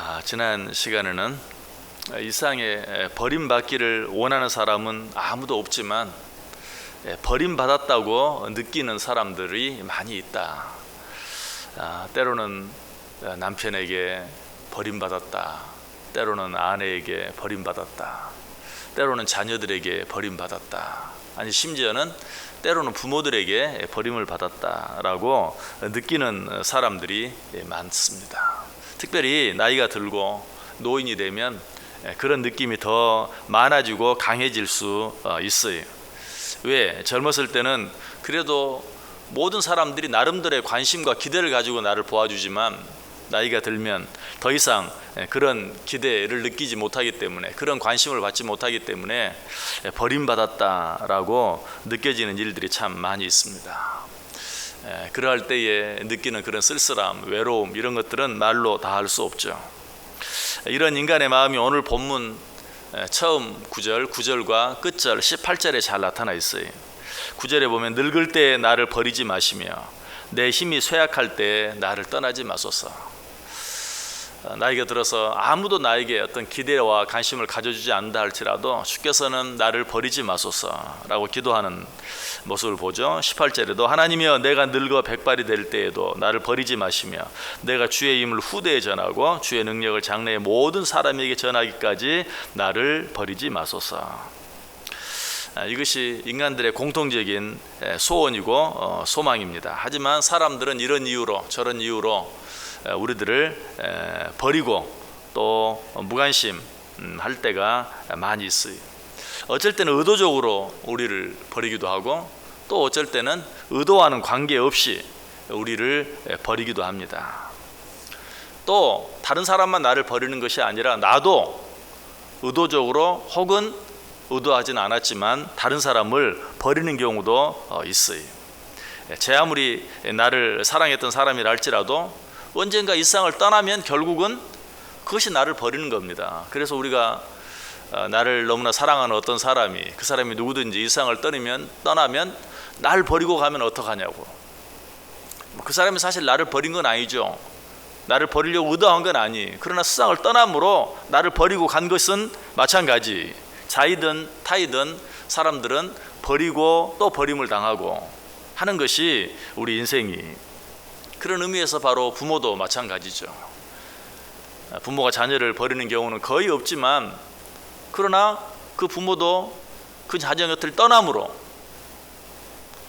아, 지난 시간에는 이상에 버림받기를 원하는 사람은 아무도 없지만 예, 버림받았다고 느끼는 사람들이 많이 있다. 아, 때로는 남편에게 버림받았다. 때로는 아내에게 버림받았다. 때로는 자녀들에게 버림받았다. 아니 심지어는 때로는 부모들에게 버림을 받았다라고 느끼는 사람들이 많습니다. 특별히 나이가 들고 노인이 되면 그런 느낌이 더 많아지고 강해질 수 있어요. 왜? 젊었을 때는 그래도 모든 사람들이 나름대로의 관심과 기대를 가지고 나를 보아주지만 나이가 들면 더 이상 그런 기대를 느끼지 못하기 때문에 그런 관심을 받지 못하기 때문에 버림받았다라고 느껴지는 일들이 참 많이 있습니다. 그러할 때에 느끼는 그런 쓸쓸함, 외로움 이런 것들은 말로 다 할 수 없죠. 이런 인간의 마음이 오늘 본문 처음 9절, 9절과 끝절 18절에 잘 나타나 있어요. 9절에 보면 늙을 때 나를 버리지 마시며 내 힘이 쇠약할 때 나를 떠나지 마소서. 어, 나이가 들어서 아무도 나에게 어떤 기대와 관심을 가져주지 않는다 할지라도 주께서는 나를 버리지 마소서라고 기도하는 모습을 보죠. 18절에도 하나님이여 내가 늙어 백발이 될 때에도 나를 버리지 마시며 내가 주의 힘을 후대에 전하고 주의 능력을 장래의 모든 사람에게 전하기까지 나를 버리지 마소서. 아, 이것이 인간들의 공통적인 소원이고 어, 소망입니다. 하지만 사람들은 이런 이유로 저런 이유로 우리들을 버리고 또 무관심 음, 할 때가 많이 있어요. 어쩔 때는 의도적으로 우리를 버리기도 하고 또 어쩔 때는 의도와는 관계없이 우리를 버리기도 합니다. 또 다른 사람만 나를 버리는 것이 아니라 나도 의도적으로 혹은 의도하진 않았지만 다른 사람을 버리는 경우도 어, 있어요. 제 아무리 나를 사랑했던 사람이라 할지라도 언젠가 이 세상을 떠나면 결국은 그것이 나를 버리는 겁니다. 그래서 우리가 어, 나를 너무나 사랑하는 어떤 사람이 그 사람이 누구든지 이 세상을 떠나면 떠나면 날 버리고 가면 어떡하냐고. 뭐그 사람이 사실 나를 버린 건 아니죠. 나를 버리려고 의도한 건 아니. 그러나 세상을 떠남으로 나를 버리고 간 것은 마찬가지. 자이든 타이든 사람들은 버리고 또 버림을 당하고 하는 것이 우리 인생이 그런 의미에서 바로 부모도 마찬가지죠. 부모가 자녀를 버리는 경우는 거의 없지만 그러나 그 부모도 그 자녀 곁을 떠남으로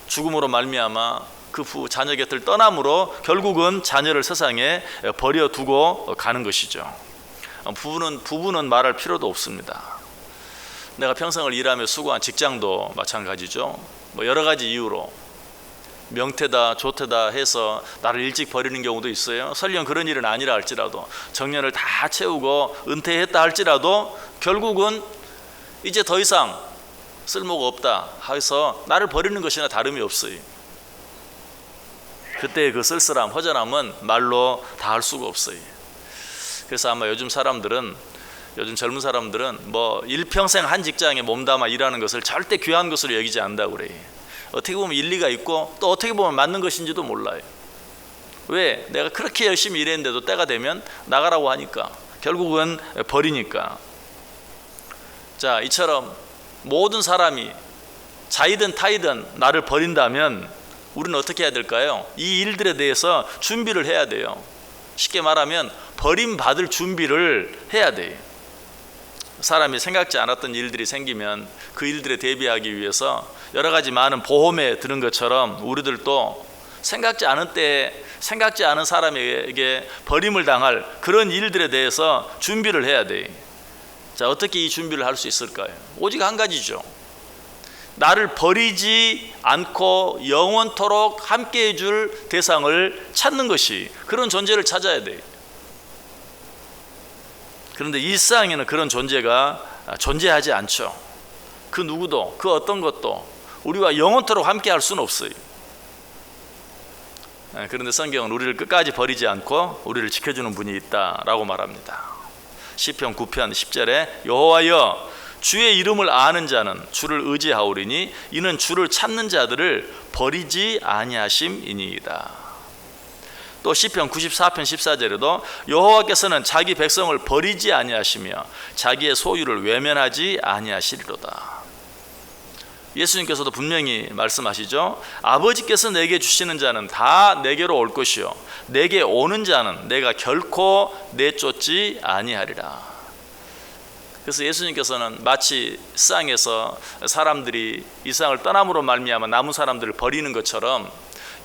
죽음으로 말미암아 그 자녀 곁을 떠남으로 결국은 자녀를 세상에 버려두고 가는 것이죠. 부부는 부부는 말할 필요도 없습니다. 내가 평생을 일하며 수고한 직장도 마찬가지죠. 뭐 여러 가지 이유로 명태다 조태다 해서 나를 일찍 버리는 경우도 있어요. 설령 그런 일은 아니라 할지라도 정년을 다 채우고 은퇴했다 할지라도 결국은 이제 더 이상 쓸모가 없다 해서 나를 버리는 것이나 다름이 없어요. 그때 그 쓸쓸함, 허전함은 말로 다 할 수가 없어요. 그래서 아마 요즘 사람들은 요즘 젊은 사람들은 뭐 일평생 한 직장에 몸담아 일하는 것을 절대 귀한 것으로 여기지 않는다고 그래요. 어떻게 보면 일리가 있고 또 어떻게 보면 맞는 것인지도 몰라요. 왜? 내가 그렇게 열심히 일했는데도 때가 되면 나가라고 하니까 결국은 버리니까. 자, 이처럼 모든 사람이 자이든 타이든 나를 버린다면 우리는 어떻게 해야 될까요? 이 일들에 대해서 준비를 해야 돼요. 쉽게 말하면 버림받을 준비를 해야 돼요. 사람이 생각지 않았던 일들이 생기면 그 일들에 대비하기 위해서 여러 가지 많은 보험에 드는 것처럼 우리들도 생각지 않은 때 생각지 않은 사람에게 버림을 당할 그런 일들에 대해서 준비를 해야 돼. 자, 어떻게 이 준비를 할 수 있을까요? 오직 한 가지죠. 나를 버리지 않고 영원토록 함께 해줄 대상을 찾는 것이 그런 존재를 찾아야 돼. 그런데 이 세상에는 그런 존재가 존재하지 않죠. 그 누구도 그 어떤 것도 우리와 영원토록 함께 할 수는 없어요. 예, 그런데 성경은 우리를 끝까지 버리지 않고 우리를 지켜주는 분이 있다라고 말합니다. 시편 9편 10절에 여호와여 주의 이름을 아는 자는 주를 의지하오리니 이는 주를 찾는 자들을 버리지 아니하심이니이다. 또 시편 94편 14절에도 여호와께서는 자기 백성을 버리지 아니하시며 자기의 소유를 외면하지 아니하시리로다. 예수님께서도 분명히 말씀하시죠. 아버지께서 내게 주시는 자는 다 내게로 올 것이요 내게 오는 자는 내가 결코 내쫓지 아니하리라. 그래서 예수님께서는 마치 세상에서 사람들이 이 세상을 떠남으로 말미암아 남은 사람들을 버리는 것처럼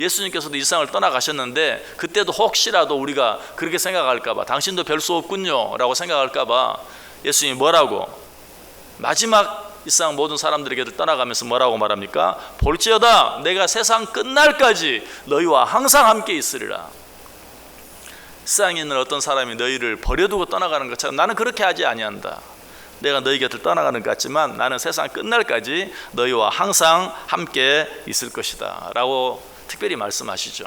예수님께서도 이 세상을 떠나가셨는데 그때도 혹시라도 우리가 그렇게 생각할까봐 당신도 별 수 없군요라고 생각할까봐 예수님이 뭐라고 마지막 이 세상 모든 사람들에게 떠나가면서 뭐라고 말합니까? 볼지어다 내가 세상 끝날까지 너희와 항상 함께 있으리라. 세상에 있는 어떤 사람이 너희를 버려두고 떠나가는 것처럼 나는 그렇게 하지 아니한다. 내가 너희 곁을 떠나가는 것 같지만 나는 세상 끝날까지 너희와 항상 함께 있을 것이다. 라고 특별히 말씀하시죠.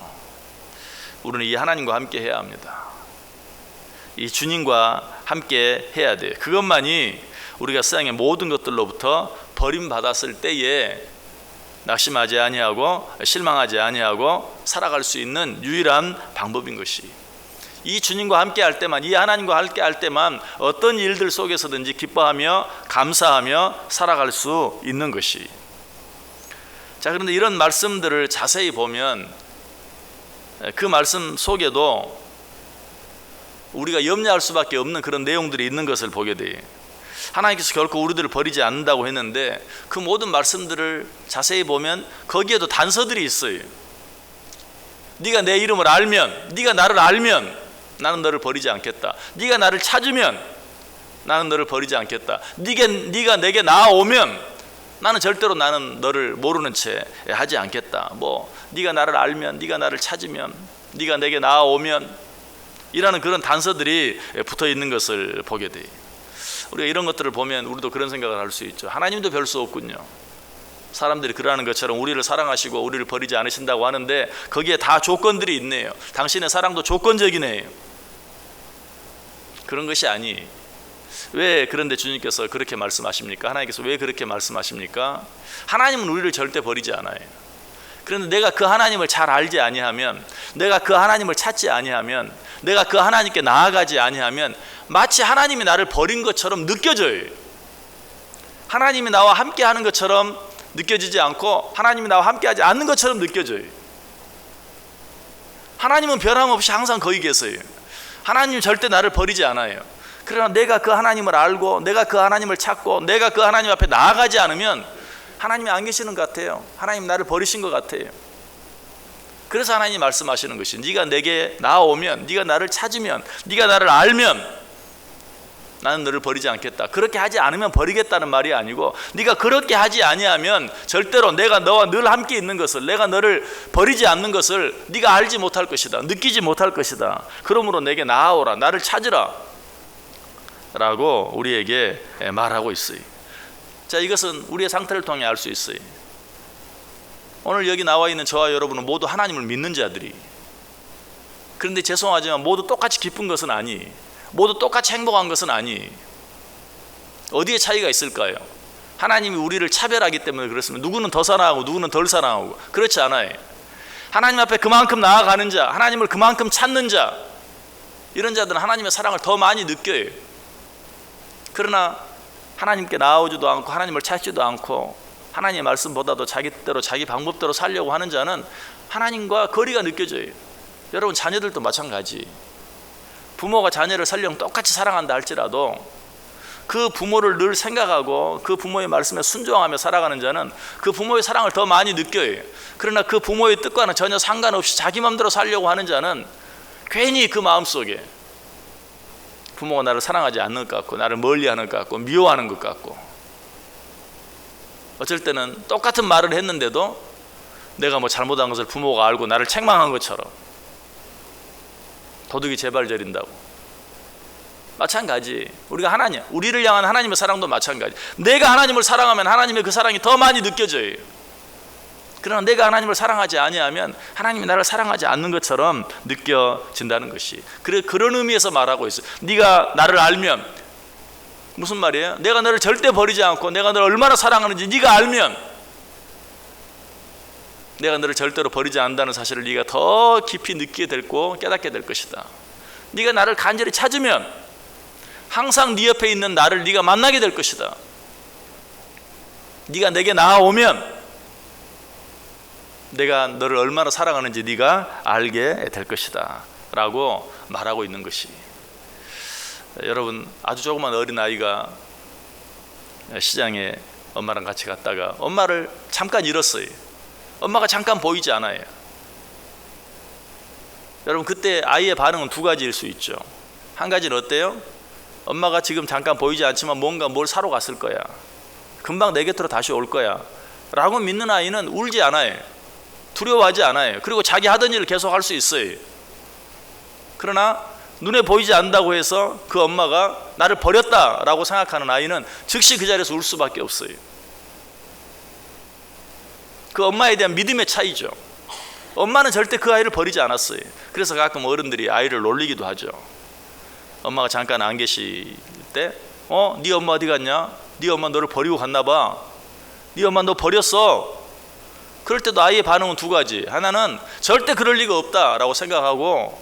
우리는 이 하나님과 함께 해야 합니다. 이 주님과 함께 해야 돼요. 그것만이 우리가 세상의 모든 것들로부터 버림받았을 때에 낙심하지 아니하고 실망하지 아니하고 살아갈 수 있는 유일한 방법인 것이 이 주님과 함께 할 때만 이 하나님과 함께 할 때만 어떤 일들 속에서든지 기뻐하며 감사하며 살아갈 수 있는 것이 자 그런데 이런 말씀들을 자세히 보면 그 말씀 속에도 우리가 염려할 수밖에 없는 그런 내용들이 있는 것을 보게 돼요. 하나님께서 결코 우리들을 버리지 않는다고 했는데 그 모든 말씀들을 자세히 보면 거기에도 단서들이 있어요. 네가 내 이름을 알면, 네가 나를 알면 나는 너를 버리지 않겠다. 네가 나를 찾으면 나는 너를 버리지 않겠다. 네가 네가 내게 나오면 나는 절대로 나는 너를 모르는 채 하지 않겠다. 뭐 네가 나를 알면, 네가 나를 찾으면, 네가 내게 나오면 이라는 그런 단서들이 붙어 있는 것을 보게 돼요. 우리가 이런 것들을 보면 우리도 그런 생각을 할 수 있죠. 하나님도 별 수 없군요. 사람들이 그러는 것처럼 우리를 사랑하시고 우리를 버리지 않으신다고 하는데 거기에 다 조건들이 있네요. 당신의 사랑도 조건적이네요. 그런 것이 아니. 왜 그런데 주님께서 그렇게 말씀하십니까? 하나님께서 왜 그렇게 말씀하십니까? 하나님은 우리를 절대 버리지 않아요. 그런데 내가 그 하나님을 잘 알지 아니하면, 내가 그 하나님을 찾지 아니하면, 내가 그 하나님께 나아가지 아니하면 마치 하나님이 나를 버린 것처럼 느껴져요. 하나님이 나와 함께 하는 것처럼 느껴지지 않고 하나님이 나와 함께 하지 않는 것처럼 느껴져요. 하나님은 변함없이 항상 거기 계세요. 하나님 절대 나를 버리지 않아요. 그러나 내가 그 하나님을 알고 내가 그 하나님을 찾고 내가 그 하나님 앞에 나아가지 않으면 하나님이 안 계시는 것 같아요. 하나님 나를 버리신 것 같아요. 그래서 하나님이 말씀하시는 것이 네가 내게 나오면 네가 나를 찾으면 네가 나를 알면 나는 너를 버리지 않겠다. 그렇게 하지 않으면 버리겠다는 말이 아니고 네가 그렇게 하지 아니하면 절대로 내가 너와 늘 함께 있는 것을 내가 너를 버리지 않는 것을 네가 알지 못할 것이다. 느끼지 못할 것이다. 그러므로 내게 나아오라. 나를 찾으라. 라고 우리에게 말하고 있어요. 자, 이것은 우리의 상태를 통해 알 수 있어요. 오늘 여기 나와 있는 저와 여러분은 모두 하나님을 믿는 자들이 그런데 죄송하지만 모두 똑같이 기쁜 것은 아니 모두 똑같이 행복한 것은 아니 어디에 차이가 있을까요? 하나님이 우리를 차별하기 때문에 그렇습니다. 누구는 더 사랑하고 누구는 덜 사랑하고 그렇지 않아요. 하나님 앞에 그만큼 나아가는 자, 하나님을 그만큼 찾는 자 이런 자들은 하나님의 사랑을 더 많이 느껴요. 그러나 하나님께 나오지도 않고 하나님을 찾지도 않고 하나님의 말씀보다도 자기 대로 자기 방법대로 살려고 하는 자는 하나님과 거리가 느껴져요. 여러분 자녀들도 마찬가지. 부모가 자녀를 설령 똑같이 사랑한다 할지라도 그 부모를 늘 생각하고 그 부모의 말씀에 순종하며 살아가는 자는 그 부모의 사랑을 더 많이 느껴요. 그러나 그 부모의 뜻과는 전혀 상관없이 자기 마음대로 살려고 하는 자는 괜히 그 마음 속에 부모가 나를 사랑하지 않는 것 같고 나를 멀리하는 것 같고 미워하는 것 같고 어쩔 때는 똑같은 말을 했는데도 내가 뭐 잘못한 것을 부모가 알고 나를 책망한 것처럼 도둑이 제발 저린다고. 마찬가지. 우리가 하나님 우리를 향한 하나님의 사랑도 마찬가지. 내가 하나님을 사랑하면 하나님의 그 사랑이 더 많이 느껴져요. 그러나 내가 하나님을 사랑하지 아니하면 하나님이 나를 사랑하지 않는 것처럼 느껴진다는 것이. 그래 그런 의미에서 말하고 있어요. 네가 나를 알면 무슨 말이에요? 내가 너를 절대 버리지 않고 내가 너를 얼마나 사랑하는지 네가 알면 내가 너를 절대로 버리지 않는다는 사실을 네가 더 깊이 느끼게 될고 깨닫게 될 것이다. 네가 나를 간절히 찾으면 항상 네 옆에 있는 나를 네가 만나게 될 것이다. 네가 내게 나아오면 내가 너를 얼마나 사랑하는지 네가 알게 될 것이다. 라고 말하고 있는 것이 여러분 아주 조그만 어린 아이가 시장에 엄마랑 같이 갔다가 엄마를 잠깐 잃었어요. 엄마가 잠깐 보이지 않아요. 여러분 그때 아이의 반응은 두 가지일 수 있죠. 한 가지는 어때요? 엄마가 지금 잠깐 보이지 않지만 뭔가 뭘 사러 갔을 거야. 금방 내 곁으로 다시 올 거야. 라고 믿는 아이는 울지 않아요. 두려워하지 않아요. 그리고 자기 하던 일을 계속 할 수 있어요. 그러나 눈에 보이지 않는다고 해서 그 엄마가 나를 버렸다라고 생각하는 아이는 즉시 그 자리에서 울 수밖에 없어요. 그 엄마에 대한 믿음의 차이죠. 엄마는 절대 그 아이를 버리지 않았어요. 그래서 가끔 어른들이 아이를 놀리기도 하죠. 엄마가 잠깐 안 계실 때, 어, 네 엄마 어디 갔냐? 네 엄마 너를 버리고 갔나 봐. 네 엄마 너 버렸어. 그럴 때도 아이의 반응은 두 가지. 하나는 절대 그럴 리가 없다라고 생각하고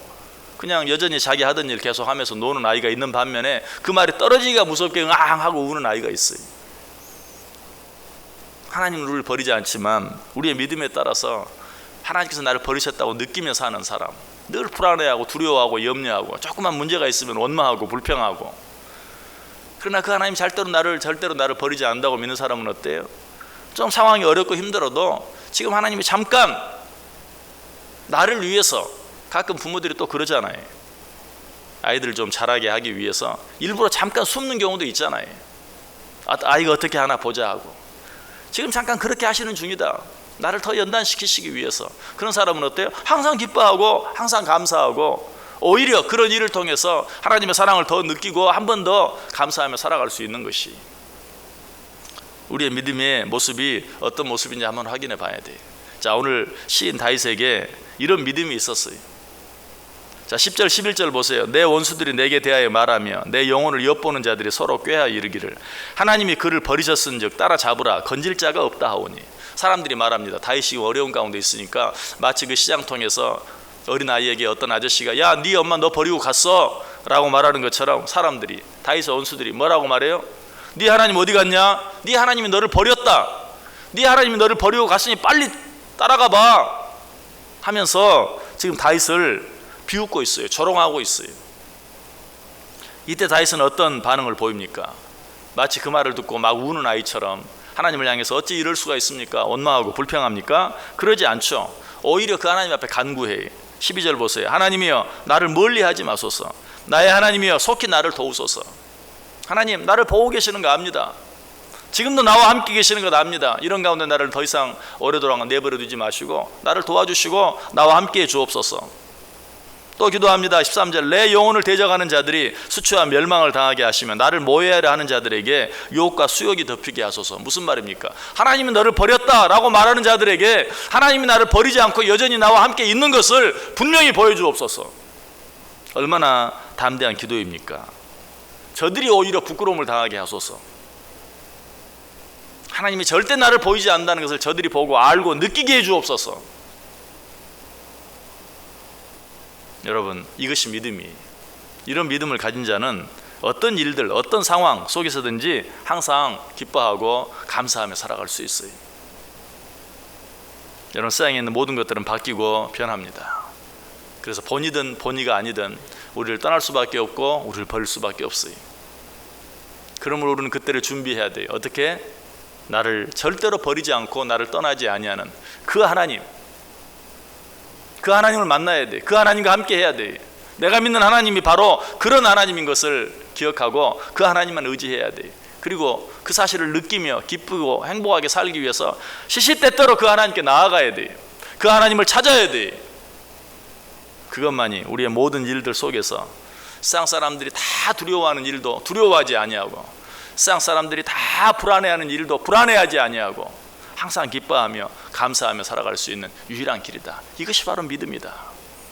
그냥 여전히 자기 하던 일 계속 하면서 노는 아이가 있는 반면에 그 말이 떨어지기가 무섭게 응앙 하고 우는 아이가 있어요. 하나님은 우리를 버리지 않지만 우리의 믿음에 따라서 하나님께서 나를 버리셨다고 느끼며 사는 사람 늘 불안해하고 두려워하고 염려하고 조그만 문제가 있으면 원망하고 불평하고 그러나 그 하나님 절대로 나를 절대로 나를 버리지 않는다고 믿는 사람은 어때요? 좀 상황이 어렵고 힘들어도 지금 하나님이 잠깐 나를 위해서 가끔 부모들이 또 그러잖아요. 아이들을 좀 잘하게 하기 위해서 일부러 잠깐 숨는 경우도 있잖아요. 아, 아이가 어떻게 하나 보자 하고 지금 잠깐 그렇게 하시는 중이다. 나를 더 연단시키시기 위해서 그런 사람은 어때요? 항상 기뻐하고 항상 감사하고 오히려 그런 일을 통해서 하나님의 사랑을 더 느끼고 한 번 더 감사하며 살아갈 수 있는 것이 우리의 믿음의 모습이 어떤 모습인지 한번 확인해 봐야 돼요. 자, 오늘 시인 다윗에게 이런 믿음이 있었어요. 자, 10절 11절 보세요. 내 원수들이 내게 대하여 말하며 내 영혼을 엿보는 자들이 서로 꾀하 이르기를 하나님이 그를 버리셨은즉 따라잡으라 건질 자가 없다 하오니 사람들이 말합니다. 다윗이 어려운 가운데 있으니까 마치 그 시장 통해서 어린 아이에게 어떤 아저씨가 야, 네 엄마 너 버리고 갔어라고 말하는 것처럼 사람들이 다윗의 원수들이 뭐라고 말해요? 네 하나님 어디 갔냐? 네 하나님이 너를 버렸다. 네 하나님이 너를 버리고 갔으니 빨리 따라가 봐. 하면서 지금 다윗을 비웃고 있어요. 조롱하고 있어요. 이때 다윗은 어떤 반응을 보입니까? 마치 그 말을 듣고 막 우는 아이처럼 하나님을 향해서 어찌 이럴 수가 있습니까? 원망하고 불평합니까? 그러지 않죠. 오히려 그 하나님 앞에 간구해요. 12절 보세요. 하나님이여 나를 멀리하지 마소서. 나의 하나님이여 속히 나를 도우소서. 하나님 나를 보고 계시는 거 압니다. 지금도 나와 함께 계시는 것 압니다. 이런 가운데 나를 더 이상 오래도록 내버려 두지 마시고 나를 도와주시고 나와 함께 해 주옵소서. 또 기도합니다. 13절 내 영혼을 대적하는 자들이 수치와 멸망을 당하게 하시며 나를 모해하려 하는 자들에게 유혹과 수욕이 덮이게 하소서. 무슨 말입니까? 하나님이 너를 버렸다라고 말하는 자들에게 하나님이 나를 버리지 않고 여전히 나와 함께 있는 것을 분명히 보여주옵소서. 얼마나 담대한 기도입니까? 저들이 오히려 부끄러움을 당하게 하소서. 하나님이 절대 나를 보이지 않는다는 것을 저들이 보고 알고 느끼게 해 주옵소서. 여러분, 이것이 믿음이. 이런 믿음을 가진 자는 어떤 일들, 어떤 상황 속에서든지 항상 기뻐하고 감사하며 살아갈 수 있어요. 여러분, 세상에 있는 모든 것들은 바뀌고 변합니다. 그래서 본이든 본이가 아니든 우리를 떠날 수밖에 없고 우리를 버릴 수밖에 없어요. 그러므로 우리는 그때를 준비해야 돼요. 어떻게? 나를 절대로 버리지 않고 나를 떠나지 아니하는 그 하나님. 그 하나님을 만나야 돼. 그 하나님과 함께 해야 돼. 내가 믿는 하나님이 바로 그런 하나님인 것을 기억하고 그 하나님만 의지해야 돼. 그리고 그 사실을 느끼며 기쁘고 행복하게 살기 위해서 시시때때로 그 하나님께 나아가야 돼. 그 하나님을 찾아야 돼. 그것만이 우리의 모든 일들 속에서 세상 사람들이 다 두려워하는 일도 두려워하지 아니하고 세상 사람들이 다 불안해하는 일도 불안해하지 아니하고 항상 기뻐하며 감사하며 살아갈 수 있는 유일한 길이다. 이것이 바로 믿음이다.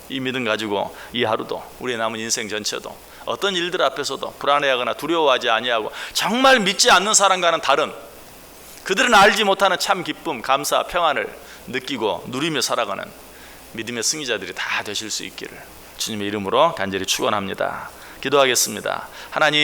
이 믿음 가지고 이 하루도 우리의 남은 인생 전체도 어떤 일들 앞에서도 불안해하거나 두려워하지 아니하고 정말 믿지 않는 사람과는 다른 그들은 알지 못하는 참 기쁨, 감사, 평안을 느끼고 누리며 살아가는 믿음의 승리자들이 다 되실 수 있기를 주님의 이름으로 간절히 축원합니다. 기도하겠습니다. 하나님